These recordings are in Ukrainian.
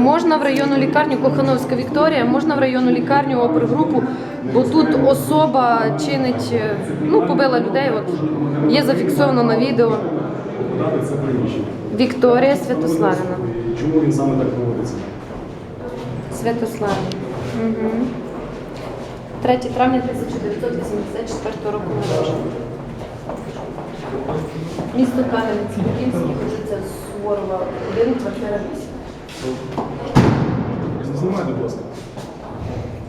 можна в районну лікарню Кохановська Вікторія, можна в районну лікарню опергрупу, бо тут особа чинить, е, ну, побила людей, от є зафіксовано на відео. Вікторія Святославівна. Чому він саме так поводиться? Святославівна. Угу. 3 травня 1984 року народження. Місто Кам'янець, Букінський, вулиця Суворова, 1, квартира 8. Знімайте, будь ласка.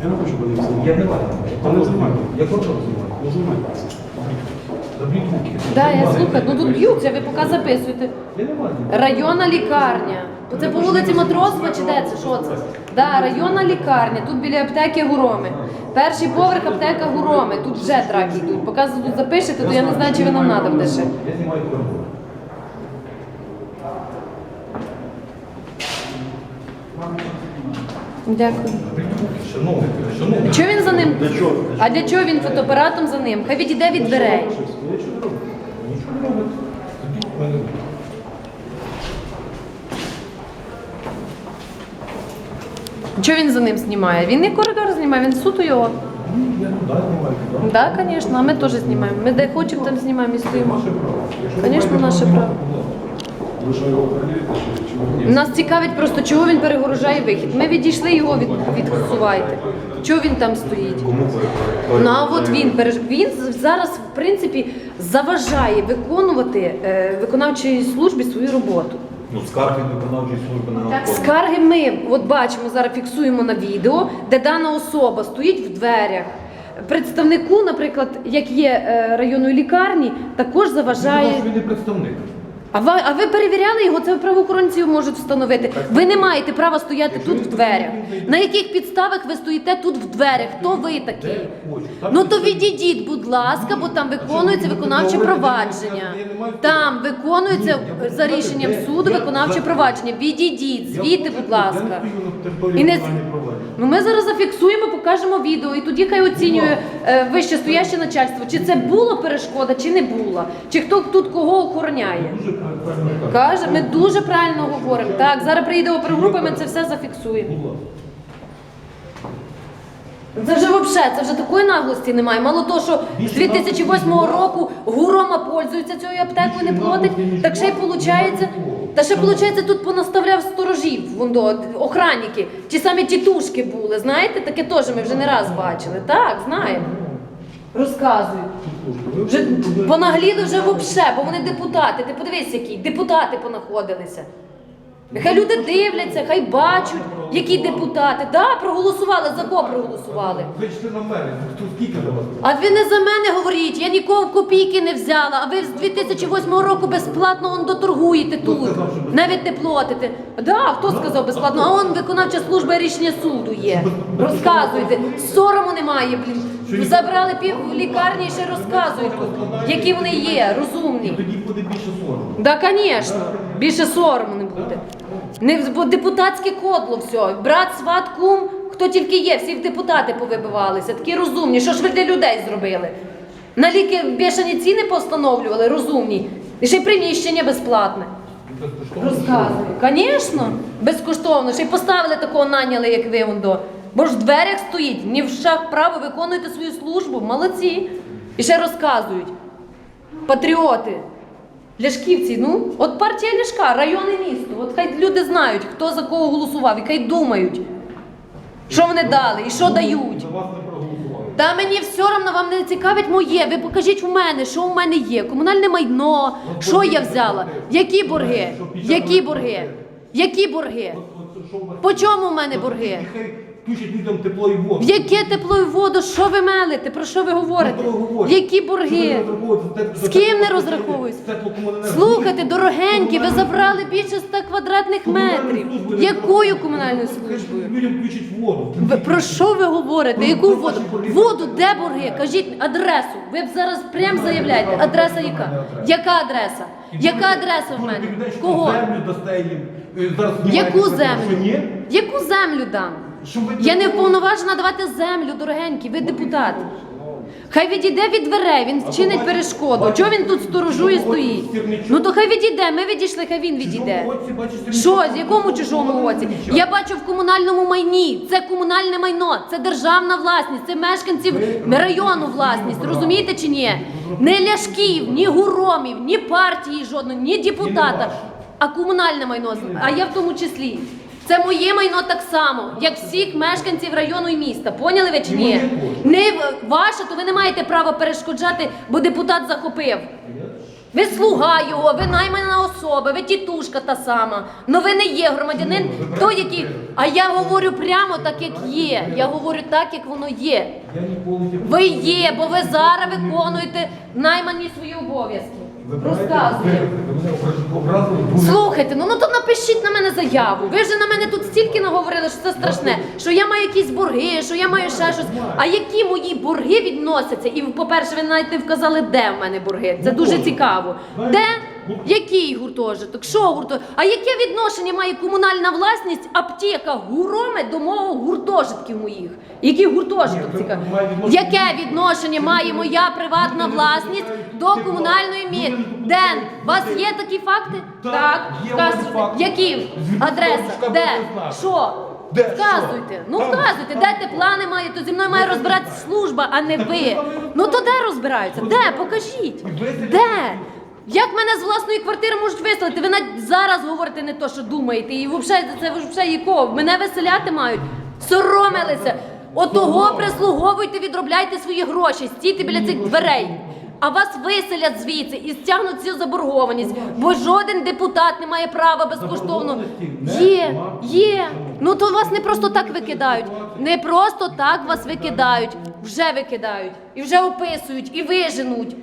Я не хочу, щоб ви знімали. Я не маю. Та не знімайте. Я хочу знімати. Не знімайте. Забіть руки. Да, я слухаю, ну тут б'ються, ви поки записуєте. Я не маю. Районна лікарня. Це по вулиці Матросова чи де це? Що це? Да, районна лікарня. Тут біля аптеки Гуроми. Перший поверх аптека Гуроми. Тут вже траки йдуть. Поки тут запишете, то я не знаю, чи ви нам надо буде ще. Я знімаю. Дякую. Шановний, шановний. Чого він за ним? Для чого? А для чого він фотоапаратом за ним? Хай відійде від дверей. Чого він за ним знімає? Він не коридор знімає, він суто його. Я туди знімаю. Так, да, звісно, а ми теж знімаємо. Ми де хочемо, там знімаємо і стоїмо. Звісно, наше право. Ви що його охороняєте? чи- чи ні? Нас цікавить просто, чого він перегорожає вихід. Ми відійшли його від, відсувайте. Чого він там стоїть? Кому Ну а от він переж... він зараз в принципі заважає виконувати е, виконавчій службі свою роботу. Ну, скарги до виконавчої служби не надходять. Скарги ми от бачимо зараз, фіксуємо на відео, де дана особа стоїть в дверях. Представнику, наприклад, як є е, районної лікарні, також Ну, заважає. Він не представник. А ви, а ви перевіряли його? Це правоохоронці можуть встановити. Ви не маєте права стояти тут в дверях. На яких підставах ви стоїте тут в дверях? Хто ви такий? Ну то відійдіть, будь ласка, бо там виконується виконавче провадження. Там виконується за рішенням суду виконавче провадження. Відійдіть, звідти, будь ласка. І не Ну ми зараз зафіксуємо, покажемо відео, і тоді хай оцінює е, вище стояще начальство, чи це було перешкода, чи не було, чи хто тут кого охороняє. Каже, ми дуже правильно говоримо. Так, зараз приїде опергрупа, ми це все зафіксуємо. Це вже взагалі, це вже такої наглості немає. Мало того, що з 2008 року Гурома пользується цією аптекою, не платить, так ще й виходить, та ще виходить, тут понаставляв сторожів, вон до, охранники. Ті самі тітушки були, знаєте, таке теж ми вже не раз бачили. Так, знаємо. Розказують. Вже понагліли вже взагалі, бо вони депутати. Ти подивись, які депутати понаходилися. Нехай люди дивляться, хай бачать, які депутати. Да, проголосували, за кого проголосували. Ви ж на мене, ну, хто скільки за вас? А ви не за мене говоріть, я нікого копійки не взяла, а ви з 2008 року безплатно он доторгуєте тут. сказав, що безплатно? Навіть не платите. Да, хто сказав безплатно? А он виконавча служба і рішення суду є. Розказуйте. Сорому немає, блін. Забрали пів лікарні і ще розказують тут, які вони є, розумні. Тоді буде більше сорому. Да, звісно, більше сорому не буде. Не бо депутатське кодло все. Брат, сват, кум, хто тільки є, всі в депутати повибивалися. Такі розумні. Що ж ви для людей зробили? На ліки бешені ціни постановлювали, розумні. І ще й приміщення безплатне. Розказую. Звісно, безкоштовно. Ще й поставили такого наняли, як ви ондо. Бо ж в дверях стоїть, ні в шах право виконуєте свою службу. Молодці. І ще розказують. Патріоти. Ляшківці, ну, от партія Ляшка, райони місто. От хай люди знають, хто за кого голосував, і хай думають, що вони дали і що дають. Та мені все одно вам не цікавить моє. Ви покажіть в мене, що в мене є. Комунальне майно, що я взяла, які борги, які борги, які борги. У По чому в мене борги? Включать людям тепло і воду. В яке тепло і воду? Що ви мелите? Про що ви говорите? Ну. Які борги? З ким не розраховуюсь? Слухайте, дорогенькі, ви забрали більше 100 квадратних метрів. Якою комунальною службою? Людям включать воду. Ви про що ви говорите? Яку воду? Воду, де борги? Кажіть адресу. Ви б зараз прям заявляєте. Адреса яка? Яка адреса? Яка адреса в мене? Кого? Землю дасте їм. е, Зараз Яку землю? Ні? Яку землю дам? Що ви Я не вповноважена давати землю, дорогенькі, ви депутат. Хай відійде від дверей, він вчинить перешкоду. Чого він тут сторожує стоїть? Ну то хай відійде, ми відійшли, хай він відійде. Що, з якому чужому оці? Я бачу в комунальному майні. Це комунальне майно, це державна власність, це мешканців району власність. Розумієте чи ні? Не ляшків, ні гуромів, ні партії жодної, ні депутата, а комунальне майно. А я в тому числі. Це моє майно так само, як всіх мешканців району і міста. Поняли ви чи ні? Не ваше, то ви не маєте права перешкоджати, бо депутат захопив. Ви слуга його, ви наймана особа, ви тітушка та сама. Ну ви не є громадянин, той, який. А я говорю прямо так, як є. Я говорю так, як воно є. Ви є, бо ви зараз виконуєте наймані свої обов'язки. Розказує. Слухайте, ну, ну то напишіть на мене заяву. Ви вже на мене тут стільки наговорили, що це страшне. Що я маю якісь борги, що я маю ще щось. А які мої борги відносяться? І, по-перше, ви навіть не вказали, де в мене борги. Це дуже цікаво. Де? Який гуртожиток? Що гуртожиток? А яке відношення має комунальна власність, аптека, гуроми до мого гуртожитків моїх? Який гуртожиток цікавий? Яке відношення має моя приватна власність до комунальної міри? Ден, у вас є такі факти? Так, вказуйте. Які? Адреса? Де? Що? Вказуйте. Ну вказуйте, де те плани має, то зі мною має розбиратися служба, а не ви. Ну то де розбираються? Де? Покажіть. Де? Як мене з власної квартири можуть виселити? Ви навіть зараз говорите не то, що думаєте. І взагалі це взагалі якого? Мене виселяти мають. Соромилися. Отого прислуговуйте, відробляйте свої гроші, стійте біля цих дверей. А вас виселять звідси і стягнуть цю заборгованість, бо жоден депутат не має права безкоштовно. Є, є. Ну то вас не просто так викидають. Не просто так вас викидають, вже викидають. І вже описують, і виженуть.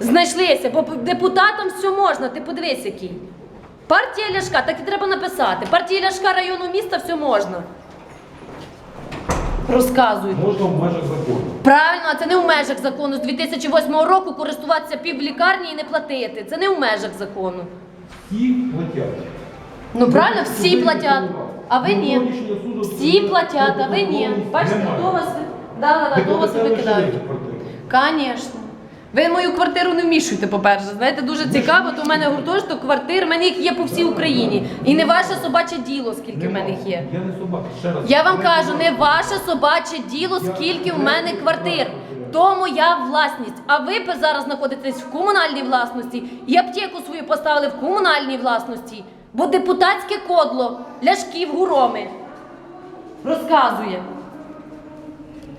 Знайшлися, бо депутатам все можна, ти подивись який. Партія Ляшка, так і треба написати. Партія Ляшка району міста все можна. Розказують. Можна в межах закону. Правильно, а це не в межах закону. З 2008 року користуватися півлікарні і не платити. Це не в межах закону. Всі платять. Ну правильно, всі платять. А ви ні. Всі платять, а ви ні. Бачите, до вас да, да, да, до вас викидають. Звісно. Ви мою квартиру не вмішуєте, по-перше. Знаєте, дуже цікаво, то в мене гуртожиток квартир, в мене їх є по всій Україні. І не ваше собаче діло, скільки в мене їх є. Я не собака. Ще раз. Я вам кажу, не ваше собаче діло, скільки в мене квартир. То моя власність. А ви зараз знаходитесь в комунальній власності і аптеку свою поставили в комунальній власності. Бо депутатське кодло, ляшків гуроми розказує.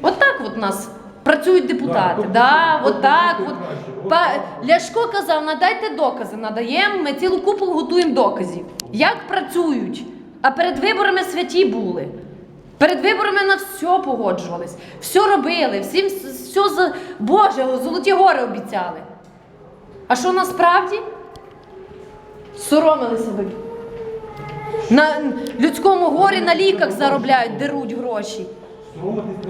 Отак от нас працюють депутати. Так, Да, от. краще. От Па- Ляшко казав, надайте докази. Надаємо, ми цілу купу готуємо доказів. Як працюють? А перед виборами святі були. Перед виборами на все погоджувались, все робили, всім все за Боже, золоті гори обіцяли. А що насправді? Соромилися ви. На людському горі на ліках заробляють, деруть гроші.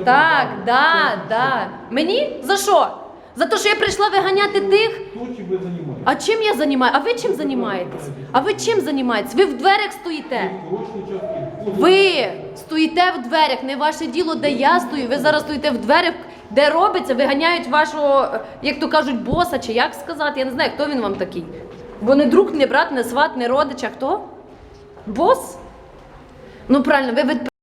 Так, да, да. Мені за що? За те, що я прийшла виганяти тих. Хто ви займаєтесь? А чим я займаю? А ви чим займаєтесь? А ви чим займаєтесь? Ви в дверях стоїте. Ви стоїте в дверях, не ваше діло, де я стою. Ви зараз стоїте в дверях, де робиться, виганяють вашого, е, як то кажуть, боса, чи як сказати, я не знаю, хто він вам такий. Бо не друг, не брат, не сват, не родич, а хто? Бос? Ну правильно, ви